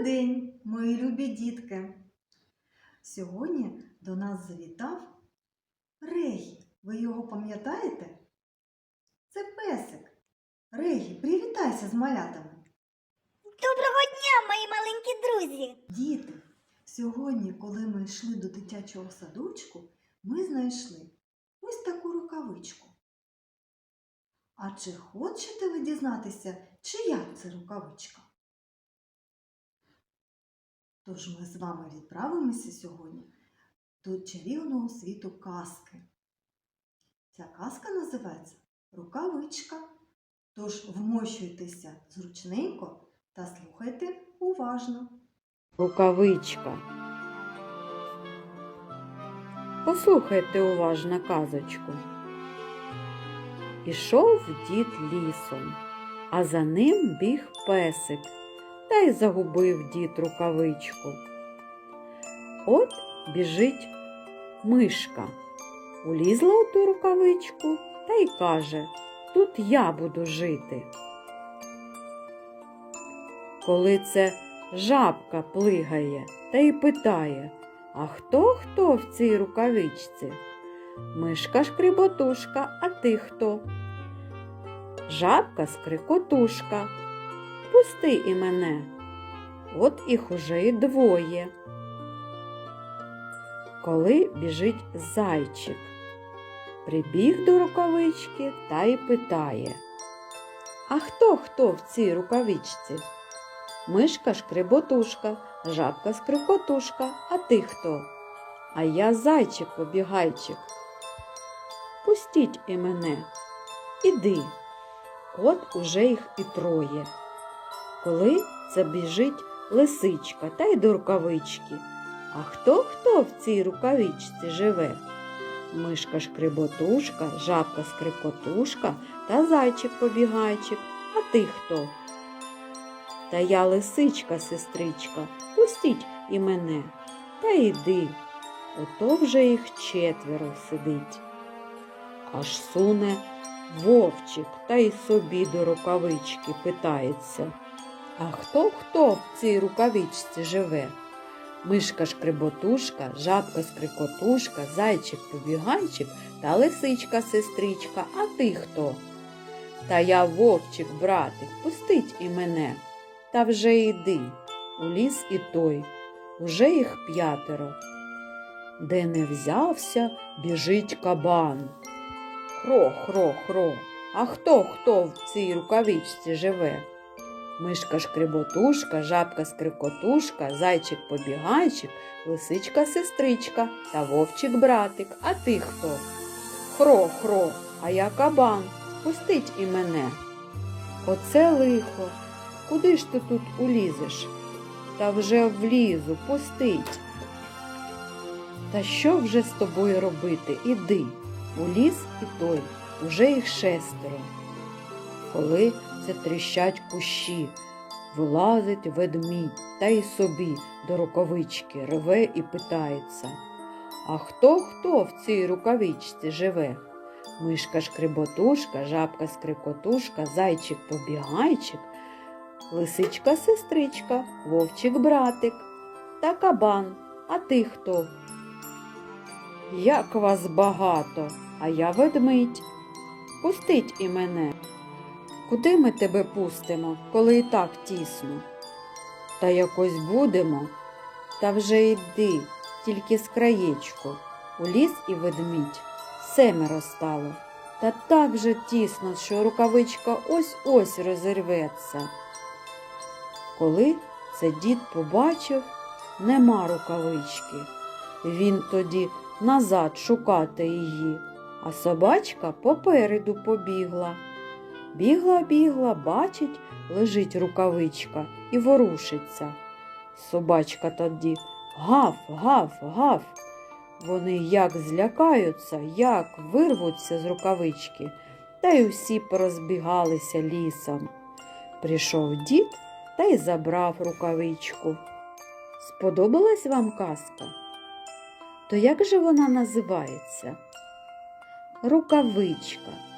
Добрий день, мої любі дітки! Сьогодні до нас завітав Регі. Ви його пам'ятаєте? Це песик. Регі, привітайся з малятами. Доброго дня, мої маленькі друзі! Діти, сьогодні, коли ми йшли до дитячого садочку, ми знайшли ось таку рукавичку. А чи хочете ви дізнатися, чия це рукавичка? Тож ми з вами відправимося сьогодні до чарівного світу казки. Ця казка називається Рукавичка. Тож вмощуйтеся зручненько та слухайте уважно. Рукавичка. Послухайте уважно казочку. Ішов дід лісом, а за ним біг песик, та й загубив дід рукавичку. От біжить мишка, улізла у ту рукавичку та й каже, тут я буду жити. Коли це жабка плигає та й питає, а хто хто в цій рукавичці? Мишка шкриботушка, а ти хто? Жабка скрикотушка. Пусти і мене. От їх уже й двоє. Коли біжить зайчик, прибіг до рукавички та й питає, а хто хто в цій рукавичці? Мишка шкриботушка, жабка скрикотушка, а ти хто? А я зайчик побігайчик. Пустіть і мене, іди. От уже їх і троє. Коли це біжить лисичка та й до рукавички. А хто хто в цій рукавичці живе? Мишка шкриботушка, жабка скрикотушка та зайчик побігайчик. А ти хто? Та я лисичка, сестричка, пустіть і мене. Та йди. Ото вже їх четверо сидить. Аж суне вовчик та й собі до рукавички питається. А хто хто в цій рукавичці живе? Мишка шкриботушка, жабка скрикотушка, зайчик побігайчик та лисичка сестричка, а ти хто? Та я вовчик, братик, пустить і мене. Та вже йди, у ліс і той, уже їх п'ятеро. Де не взявся, біжить кабан. Хро, хро, хро. А хто хто в цій рукавичці живе? Мишка шкриботушка, жабка скрикотушка, зайчик побігайчик, лисичка сестричка та вовчик братик. А ти хто? Хро, хро, а я кабан. Пустить і мене. Оце лихо. Куди ж ти тут улізеш? Та вже влізу, пустить. Та що вже з тобою робити? Іди. У ліс і той, уже їх шестеро. Коли це тріщать кущі, вилазить ведмідь та й собі до рукавички реве і питається. А хто хто в цій рукавичці живе? Мишка шкриботушка, жабка скрикотушка, зайчик побігайчик, лисичка сестричка, вовчик братик та кабан. А ти хто? Як вас багато, а я ведмідь. Пустить і мене. Куди ми тебе пустимо, коли і так тісно? Та якось будемо. Та вже йди, тільки з краєчку. У ліс і ведмідь семеро стало. Та так же тісно, що рукавичка ось-ось розірветься. Коли це дід побачив, нема рукавички. Він тоді назад шукати її, а собачка попереду побігла. Бігла, бігла, бачить, лежить рукавичка і ворушиться. Собачка тоді гав, гав, гав. Вони як злякаються, як вирвуться з рукавички, та й усі порозбігалися лісом. Прийшов дід та й забрав рукавичку. Сподобалась вам казка? То як же вона називається? Рукавичка.